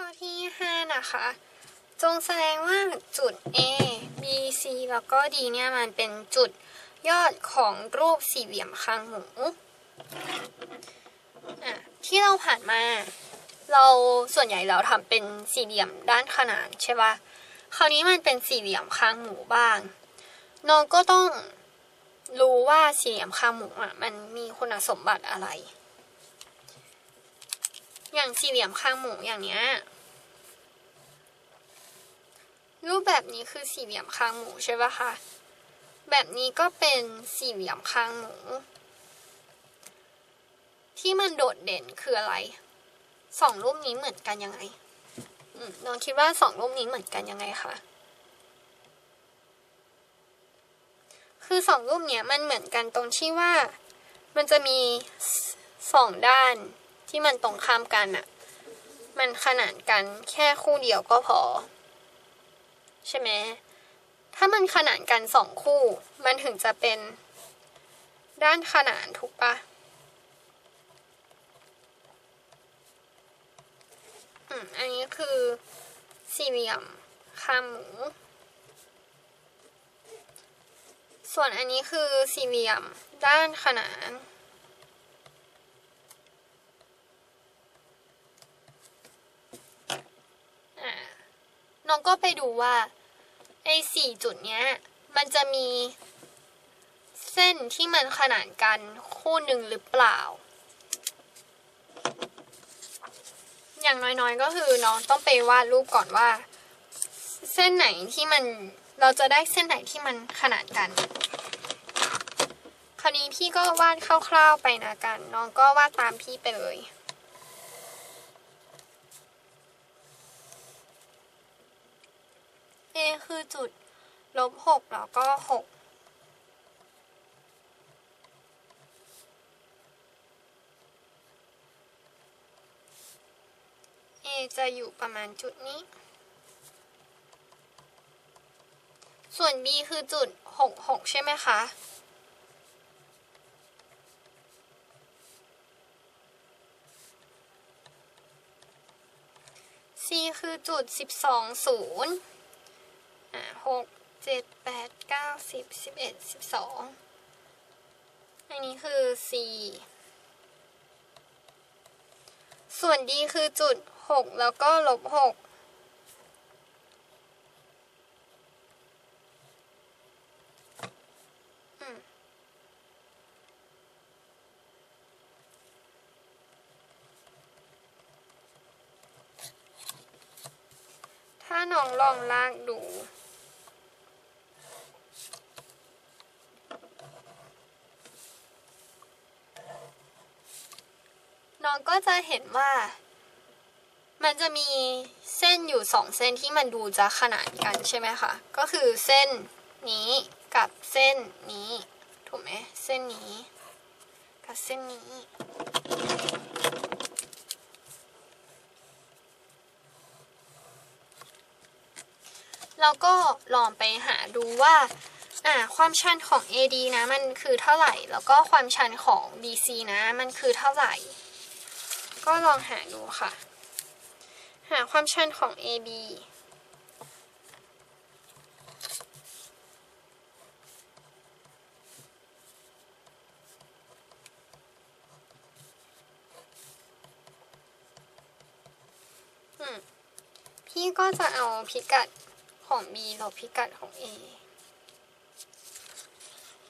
ข้อที่ 5 นะคะ จงแสดงว่าจุด A B C แล้วก็ D เนี่ยมันเป็นจุดยอดของรูปสี่เหลี่ยมคางหมูที่เราผ่านมา เราส่วนใหญ่เราทำเป็นสี่เหลี่ยมด้านขนานใช่ปะคราวนี้มันเป็นสี่เหลี่ยมคางหมูบ้าง น้องก็ต้องรู้ว่าสี่เหลี่ยมคางหมูอะมันมีคุณสมบัติอะไร อย่างสี่เหลี่ยมคางหมูอย่างเนี้ย รูปแบบนี้คือสี่เหลี่ยมคางหมูใช่ปะคะ แบบนี้ก็เป็นสี่เหลี่ยมคางหมู ที่มันโดดเด่นคืออะไร สองรูปนี้เหมือนกันยังไงน้องคิดว่าสองรูปนี้เหมือนกันยังไงคะ คือสองรูปเนี้ยมันเหมือนกันตรงที่ว่า มันจะมีสองด้านที่มันตรงข้ามกันอะมันขนานกันแค่คู่เดียวก็พอ ใช่ไหมถ้ามันขนานกันสองคู่ มันถึงจะเป็นด้านขนานถูกปะอืม อันนี้คือสี่เหลี่ยมคาหมู ส่วนอันนี้คือสี่เหลี่ยมด้านขนาน น้องก็ไปดูว่า ไอ้สี่จุดเนี้ย มันจะมีเส้นที่มันขนานกันคู่หนึ่งหรือเปล่า อย่างน้อยๆก็คือน้องต้องไปวาดรูปก่อนว่า เส้นไหนที่มันเราจะได้เส้นไหนที่มันขนานกัน คราวนี้พี่ก็วาดคร่าวๆไปนะกัน น้องก็วาดตามพี่ไปเลย คือจุดลบหกแล้วก็หก A จะอยู่ประมาณจุดนี้ ส่วน B คือจุดหกหกใช่ไหมคะ C คือจุดสิบสองศูนย์ อ่าหกเจ็ดแปดเก้าสิบสิบเอ็ดสิบสองอันนี้คือ C ส่วน D คือจุดหกแล้วก็ลบหกถ้าน้องลองลากดู น้อง ก็จะเห็นว่า มันจะมีเส้นอยู่สองเส้นที่มันดูจะขนานกันใช่ไหมคะ ก็คือเส้นนี้กับเส้นนี้ ถูกไหมเส้นนี้ กับเส้นนี้ แล้วก็ลองไปหาดูว่าอ่าความชันของ AD นะมันคือเท่าไหร่ แล้วก็ความชันของ BC นะมันคือเท่าไหร่ ก็ลองหาดูค่ะ หาความชันของ AB อืมพี่ก็จะเอาพิกัดของ B ลบพิกัดของ A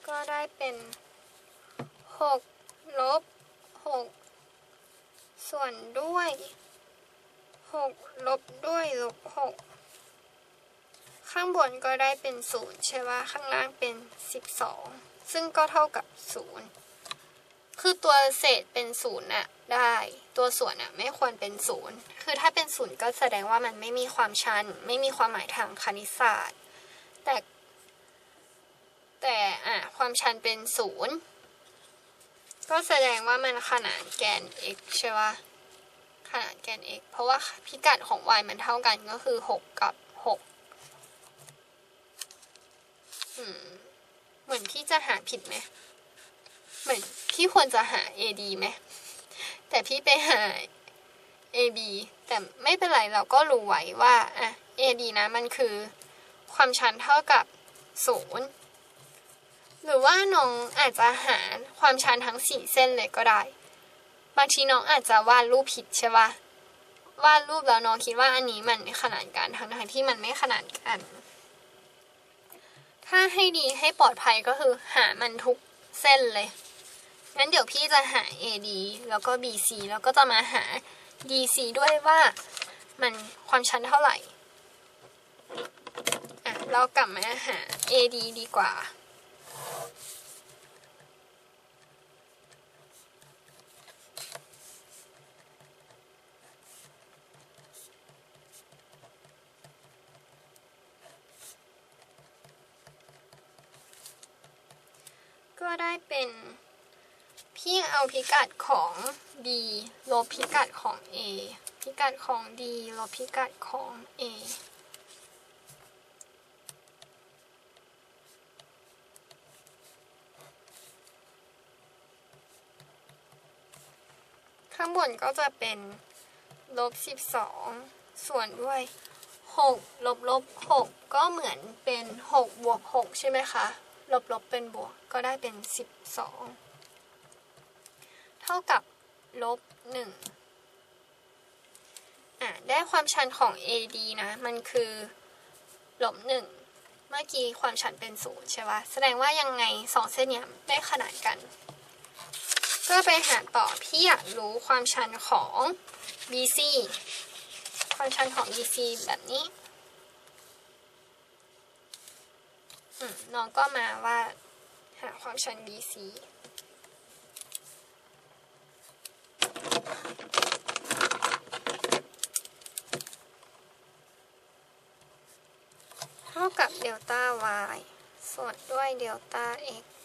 ก็ได้เป็นหกลบหก ส่วนด้วยหกลบด้วยลบหกข้างบนก็ได้เป็นศูนย์ใช่ไหมข้างล่างเป็นสิบสองซึ่งก็เท่ากับศูนย์คือตัวเศษเป็นศูนย์น่ะได้ ตัวส่วนน่ะไม่ควรเป็นศูนย์คือถ้าเป็นศูนย์ก็แสดงว่ามันไม่มีความชัน ไม่มีความหมายทางคณิตศาสตร์ แต่แต่อะความชันเป็นศูนย์ ก็แสดงว่ามันขนานแกน x ใช่ปะขนานแกน x เพราะว่าพิกัดของ y มันเท่ากันก็คือ 6 กับ 6 เหมือนพี่จะหาผิดไหมเหมือนพี่ควรจะหา AD ไหม แต่พี่ไปหา AB แต่ไม่เป็นไรเราก็รู้ไว้ว่า อะ AD นะมันคือ ความชันเท่ากับศูนย์ หรือว่าน้องอาจจะหาความชันทั้งสี่เส้นเลยก็ได้ บางทีน้องอาจจะวาดรูปผิดใช่ปะวาดรูปแล้วน้องคิดว่าอันนี้มันขนานกันทั้งทที่มันไม่ขนานกัน ถ้าให้ดีให้ปลอดภัยก็คือหามันทุกเส้นเลย งั้นเดี๋ยวพี่จะหา AD แล้วก็ BC แล้วก็จะมาหา DC ด้วยว่ามันความชันเท่าไหร่ อะ เรากลับมาหา AD ดีกว่า ก็ได้เป็นพี่เอาพิกัดของ D ลบพิกัดของ A พิกัดของ D ลบพิกัดของ A างบนก็จะเป็นลบ12ส่วนด้วย6ลบลบ6ก็เหมือนเป็น6บวก6ใช่ไหมคะลบลบเป็นบวกก็ได้เป็น12เท่ากับลบ1อะได้ความชันของ AD นะมันคือลบ1เมื่อกี้ความชันเป็นศูนย์ใช่ปะแสดงว่ายังไงสองเส้นเนี้ยไม่ขนานกัน ก็ไปหาต่อพี่อยากรู้ความชันของ BC ความชันของ BC แบบนี้น้องก็มาว่าหาความชัน BC เท่ากับเดลต้า y ส่วนด้วยเดลต้า x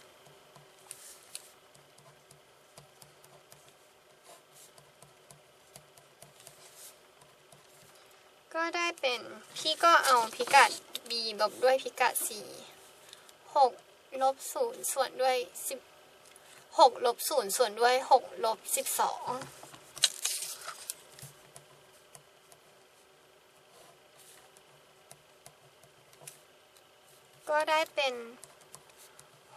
ได้เป็น พี่ก็เอาพิกัด b ลบด้วยพิกัด c 6ลบ0ส่วนด้วย10 6ลบ0ส่วนด้วย6ลบ12ก็ได้เป็น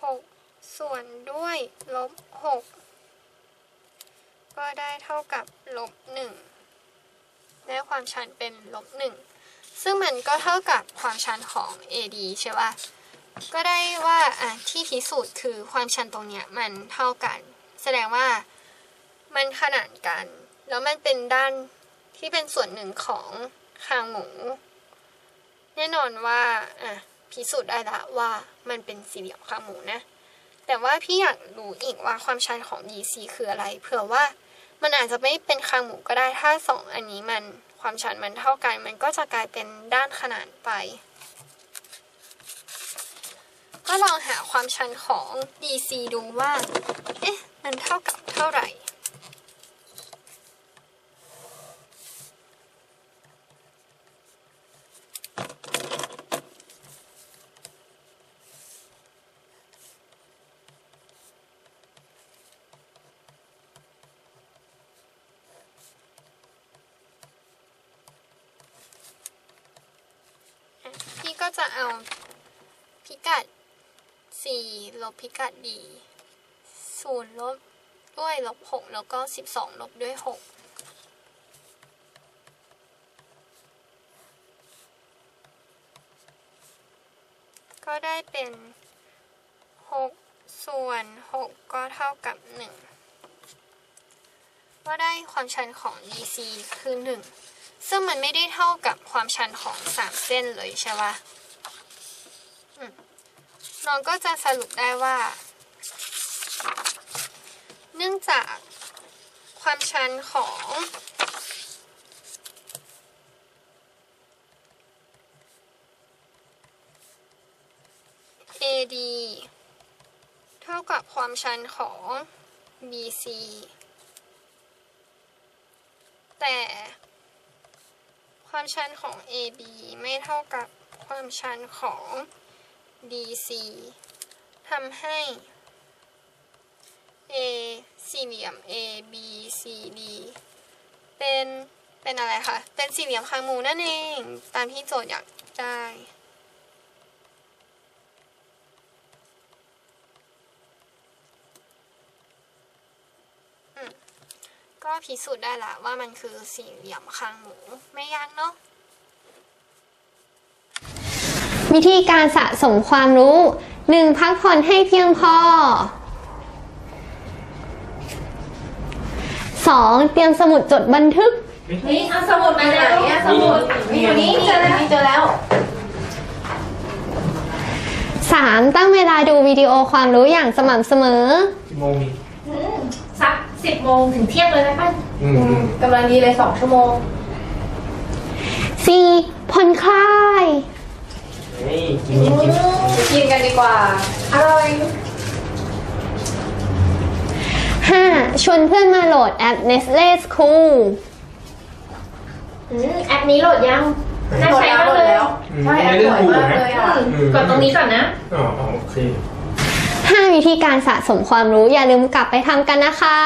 6 ส่วนด้วยลบ 6 ก็ได้เท่ากับลบ 1 ความชันเป็นลบ1ซึ่งมันก็เท่ากับความชันของ AD ใช่ป่ะก็ได้ว่าอะที่พิสูจน์คือความชันตรงเนี้ยมันเท่ากัน แสดงว่ามันขนานกัน แล้วมันเป็นด้านที่เป็นส่วนหนึ่งของคางหมู แน่นอนว่าอะพิสูจน์ได้ละว่ามันเป็นสี่เหลี่ยมคางหมูนะ แต่ว่าพี่อยากรู้อีกว่าความชันของ DC คืออะไร เผื่อว่ามันอาจจะไม่เป็นคางหมูก็ได้ถ้าสองอันนี้มัน ความชันมันเท่ากัน มันก็จะกลายเป็นด้านขนานไป ก็ลองหาความชันของ DC ดูว่า เอ๊ะ มันเท่ากับเท่าไหร่ พี่ก็ จะเอาพิกัด 4 ลบพิกัด d ศูนย์ลบด้วยลบ 6 แล้วก็ 12 ลบด้วย 6ก็ได้เป็น 6 ส่วน 6 ก็เท่ากับ 1 ก็ได้ความชันของ DC คือ 1 ซึ่งมันไม่ได้เท่ากับความชันของ 3 เส้นเลยใช่ปะอืม น้องก็จะสรุปได้ว่า เนื่องจากความชันของ AD เท่ากับความชันของ BC แต่ความชันของ AB ไม่เท่ากับความชันของ DC ทำให้ A สี่เหลี่ยม A B C D เป็นเป็นอะไรคะ เป็นสี่เหลี่ยมคางหมูนั่นเอง ตามที่โจทย์อยากได้ก็พิสูจน์ได้ละว่ามันคือสี่เหลี่ยมคางหมูไม่ยากเนาะ วิธีการสะสมความรู้ 1. พักผ่อนให้เพียงพอ 2. เตรียมสมุดจดบันทึก นี่เอาสมุดมาไหนอะสมุดมีอยู่นี่เจอแล้วเจอแล้ว 3. ตั้งเวลาดูวิดีโอความรู้อย่างสม่ำเสมอ กี่โมงนี่สักสิบโมงถึงเที่ยงเลยไหมป้าอืมอืมกำลังดีเลยสองชั่วโมง 4. ผ่อนคลาย เฮ้ยกินกินกินกินกันดีกว่า อร่อย 5. ชวนเพื่อนมาโหลดแอป Nestle School อืมแอปนี้โหลดยังน่าใช้มากเลยอืมใช่แอปไม่สได้วยถูกมากนะเลยอะอืมกดตรงนี้ก่อนนะอ๋ออ๋อโอเค5วิธีการสะสมความรู้อย่าลืมกลับไปทำกันนะคะ